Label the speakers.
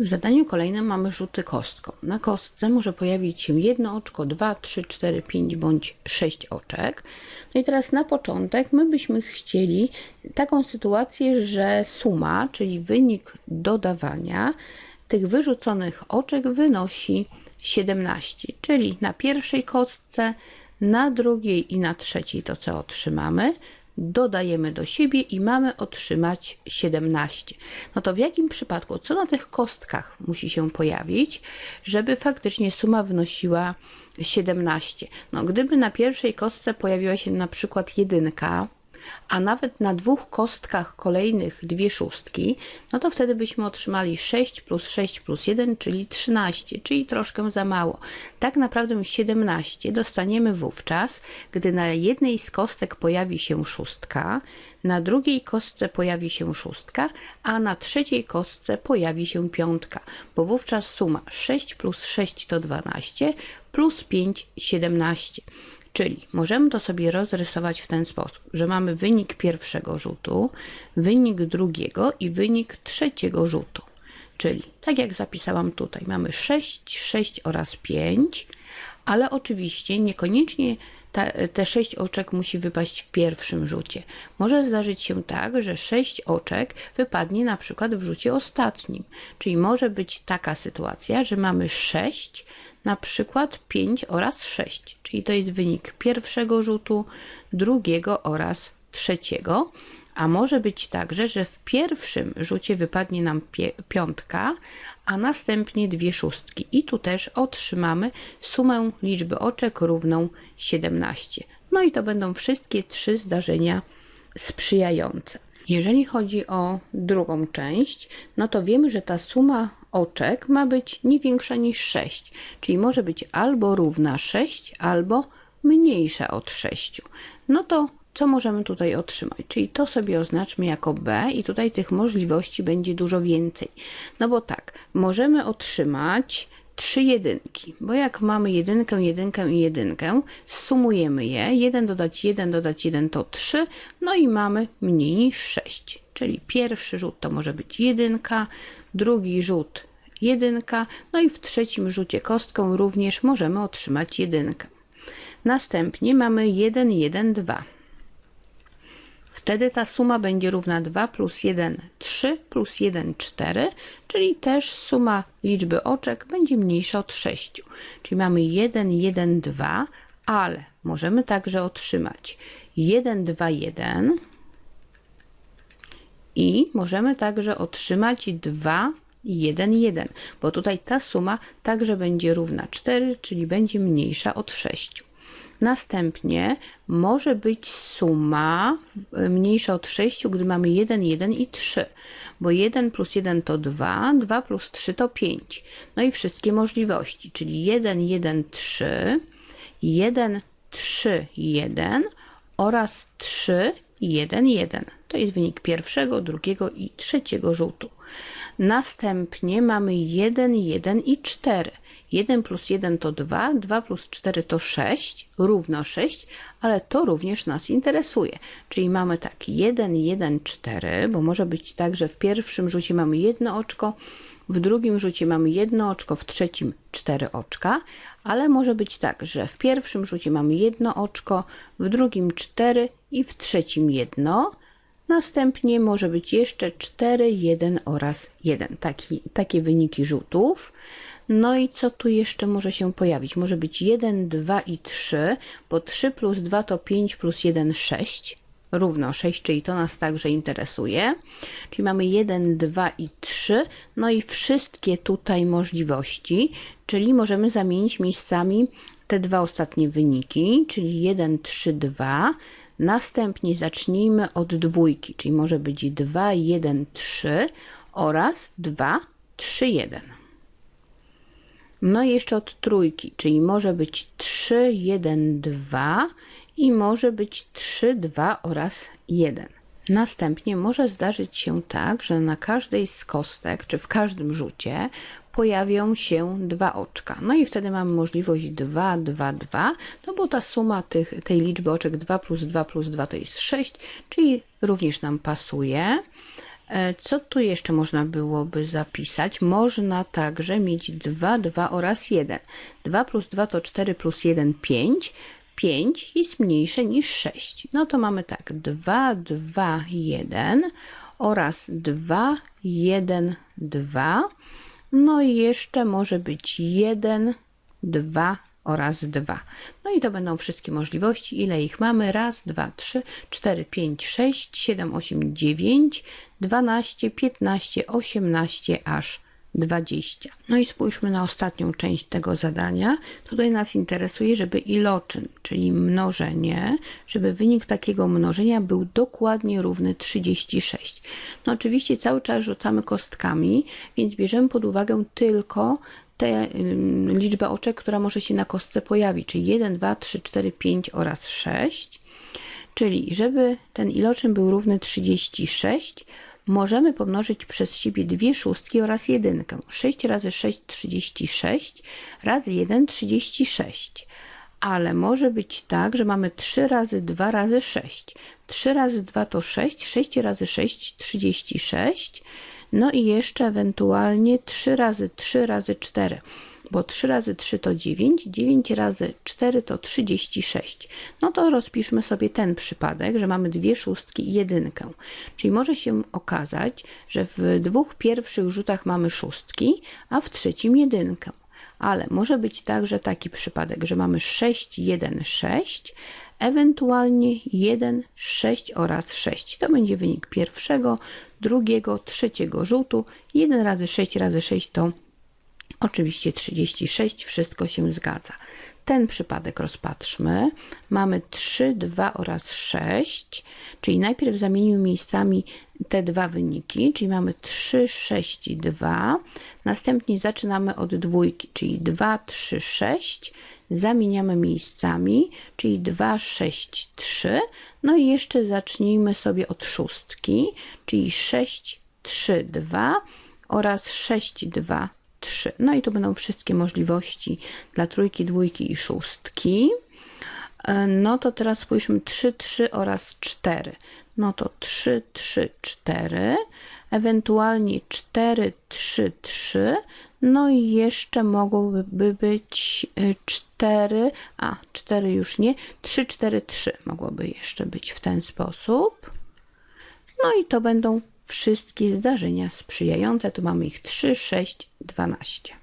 Speaker 1: W zadaniu kolejnym mamy rzuty kostką. Na kostce może pojawić się jedno oczko, dwa, trzy, cztery, pięć bądź sześć oczek. No i teraz na początek my byśmy chcieli taką sytuację, że suma, czyli wynik dodawania tych wyrzuconych oczek wynosi 17, czyli na pierwszej kostce, na drugiej i na trzeciej to co otrzymamy, dodajemy do siebie i mamy otrzymać 17. No to w jakim przypadku, co na tych kostkach musi się pojawić, żeby faktycznie suma wynosiła 17? No gdyby na pierwszej kostce pojawiła się na przykład jedynka, a nawet na dwóch kostkach kolejnych dwie szóstki, no to wtedy byśmy otrzymali 6 plus 6 plus 1, czyli 13, czyli troszkę za mało. Tak naprawdę 17 dostaniemy wówczas, gdy na jednej z kostek pojawi się szóstka, na drugiej kostce pojawi się szóstka, a na trzeciej kostce pojawi się piątka, bo wówczas suma 6 plus 6 to 12, plus 5 17. Czyli możemy to sobie rozrysować w ten sposób, że mamy wynik pierwszego rzutu, wynik drugiego i wynik trzeciego rzutu. Czyli tak jak zapisałam tutaj, mamy 6, 6 oraz 5, ale oczywiście niekoniecznie ta, te 6 oczek musi wypaść w pierwszym rzucie. Może zdarzyć się tak, że 6 oczek wypadnie na przykład w rzucie ostatnim. Czyli może być taka sytuacja, że mamy 6 na przykład 5 oraz 6, czyli to jest wynik pierwszego rzutu, drugiego oraz trzeciego. A może być także, że w pierwszym rzucie wypadnie nam piątka, a następnie dwie szóstki. I tu też otrzymamy sumę liczby oczek równą 17. No i to będą wszystkie trzy zdarzenia sprzyjające. Jeżeli chodzi o drugą część, no to wiemy, że ta suma oczek ma być nie większa niż 6, czyli może być albo równa 6, albo mniejsza od 6. No to co możemy tutaj otrzymać? Czyli to sobie oznaczmy jako B i tutaj tych możliwości będzie dużo więcej. No bo tak, możemy otrzymać trzy jedynki, bo jak mamy jedynkę, jedynkę i jedynkę, sumujemy je, 1 dodać 1 dodać 1 to 3, no i mamy mniej niż 6, czyli pierwszy rzut to może być jedynka, drugi rzut jedynka, no i w trzecim rzucie kostką również możemy otrzymać jedynkę. Następnie mamy 1, 1, 2. Wtedy ta suma będzie równa 2 plus 1, 3 plus 1, 4, czyli też suma liczby oczek będzie mniejsza od 6. Czyli mamy 1, 1, 2, ale możemy także otrzymać 1, 2, 1 i możemy także otrzymać 2, 1, 1, bo tutaj ta suma także będzie równa 4, czyli będzie mniejsza od 6. Następnie może być suma mniejsza od 6, gdy mamy 1, 1 i 3, bo 1 plus 1 to 2, 2 plus 3 to 5. No i wszystkie możliwości, czyli 1, 1, 3, 1, 3, 1 oraz 3, 1, 1. To jest wynik pierwszego, drugiego i trzeciego rzutu. Następnie mamy 1, 1 i 4. 1 plus 1 to 2, 2 plus 4 to 6, równo 6, ale to również nas interesuje. Czyli mamy tak 1, 1, 4, bo może być tak, że w pierwszym rzucie mamy jedno oczko, w drugim rzucie mamy jedno oczko, w trzecim cztery oczka, ale może być tak, że w pierwszym rzucie mamy jedno oczko, w drugim cztery i w trzecim jedno. Następnie może być jeszcze 4, 1 oraz 1. Taki, takie wyniki rzutów. No i co tu jeszcze może się pojawić? Może być 1, 2 i 3, bo 3 plus 2 to 5 plus 1, 6, równo 6, czyli to nas także interesuje. Czyli mamy 1, 2 i 3, no i wszystkie tutaj możliwości, czyli możemy zamienić miejscami te dwa ostatnie wyniki, czyli 1, 3, 2. Następnie zacznijmy od dwójki, czyli może być 2, 1, 3 oraz 2, 3, 1. No i jeszcze od trójki, czyli może być 3, 1, 2 i może być 3, 2 oraz 1. Następnie może zdarzyć się tak, że na każdej z kostek, czy w każdym rzucie pojawią się dwa oczka. No i wtedy mamy możliwość 2, 2, 2, no bo ta suma tych, tej liczby oczek 2 plus 2 plus 2 to jest 6, czyli również nam pasuje. E, Co tu jeszcze można byłoby zapisać? Można także mieć 2, 2 oraz 1. 2 plus 2 to 4 plus 1, 5. 5 jest mniejsze niż 6. No to mamy tak, 2, 2, 1 oraz 2, 1, 2. No i jeszcze może być 1, 2 oraz 2. No i to będą wszystkie możliwości. Ile ich mamy? Raz, dwa, trzy, cztery, pięć, sześć, siedem, osiem, dziewięć, dwanaście, piętnaście, osiemnaście, aż 20. No i spójrzmy na ostatnią część tego zadania. Tutaj nas interesuje, żeby iloczyn, czyli mnożenie, żeby wynik takiego mnożenia był dokładnie równy 36. No oczywiście cały czas rzucamy kostkami, więc bierzemy pod uwagę tylko tę liczbę oczek, która może się na kostce pojawić, czyli 1, 2, 3, 4, 5 oraz 6. Czyli żeby ten iloczyn był równy 36, możemy pomnożyć przez siebie dwie szóstki oraz jedynkę. 6 razy 6 36 razy 1 36. Ale może być tak, że mamy 3 razy 2 razy 6. 3 razy 2 to 6, 6 razy 6 36. No i jeszcze ewentualnie 3 razy 3 razy 4 bo 3 razy 3 to 9, 9 razy 4 to 36. No to rozpiszmy sobie ten przypadek, że mamy dwie szóstki i jedynkę. Czyli może się okazać, że w dwóch pierwszych rzutach mamy szóstki, a w trzecim jedynkę. Ale może być także taki przypadek, że mamy 6, 1, 6, ewentualnie 1, 6 oraz 6. To będzie wynik pierwszego, drugiego, trzeciego rzutu. 1 razy 6 razy 6 to Oczywiście 36, wszystko się zgadza. Ten przypadek rozpatrzmy. Mamy 3, 2 oraz 6, czyli najpierw zamienimy miejscami te dwa wyniki, czyli mamy 3, 6, 2. Następnie zaczynamy od dwójki, czyli 2, 3, 6. Zamieniamy miejscami, czyli 2, 6, 3. No i jeszcze zacznijmy sobie od szóstki, czyli 6, 3, 2 oraz 6, 2, 3. No i to będą wszystkie możliwości dla trójki, dwójki i szóstki. E, no to teraz spójrzmy 3, 3 oraz 4. No to 3, 3, 4, ewentualnie 4, 3, 3. No i jeszcze mogłoby być 4, a 4 już nie, 3, 4, 3 mogłoby jeszcze być w ten sposób. No i to będą wszystkie zdarzenia sprzyjające. Tu mamy ich 3, 6, 12.